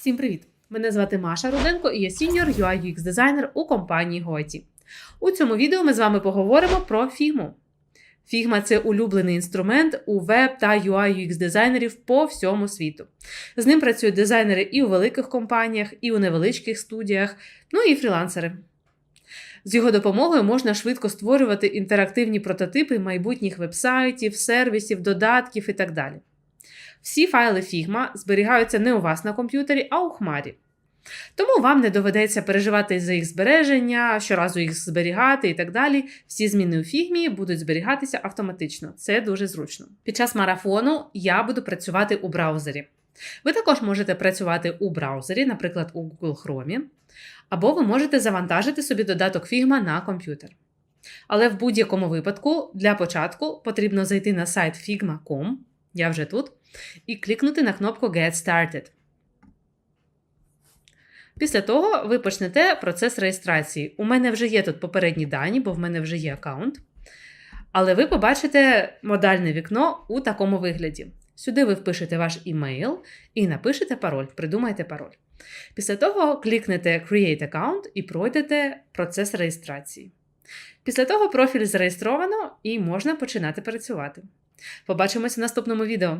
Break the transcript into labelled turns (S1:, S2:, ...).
S1: Всім привіт! Мене звати Маша Руденко і я сіньор UI UX дизайнер у компанії Goethe. У цьому відео ми з вами поговоримо про Figma. Figma – це улюблений інструмент у веб та UI UX дизайнерів по всьому світу. З ним працюють дизайнери і у великих компаніях, і у невеличких студіях, ну і фрілансери. З його допомогою можна швидко створювати інтерактивні прототипи майбутніх вебсайтів, сервісів, додатків і так далі. Всі файли Figma зберігаються не у вас на комп'ютері, а у хмарі. Тому вам не доведеться переживати за їх збереження, щоразу їх зберігати і так далі. Всі зміни у Figma будуть зберігатися автоматично. Це дуже зручно. Під час марафону я буду працювати у браузері. Ви також можете працювати у браузері, наприклад, у Google Chrome, або ви можете завантажити собі додаток Figma на комп'ютер. Але в будь-якому випадку для початку потрібно зайти на сайт figma.com, я вже тут, і клікнути на кнопку Get Started. Після того ви почнете процес реєстрації. У мене вже є тут попередні дані, бо в мене вже є аккаунт. Але ви побачите модальне вікно у такому вигляді. Сюди ви впишете ваш імейл і напишете пароль, придумайте пароль. Після того клікнете Create Account і пройдете процес реєстрації. Після того профіль зареєстровано і можна починати працювати. Побачимося в наступному відео.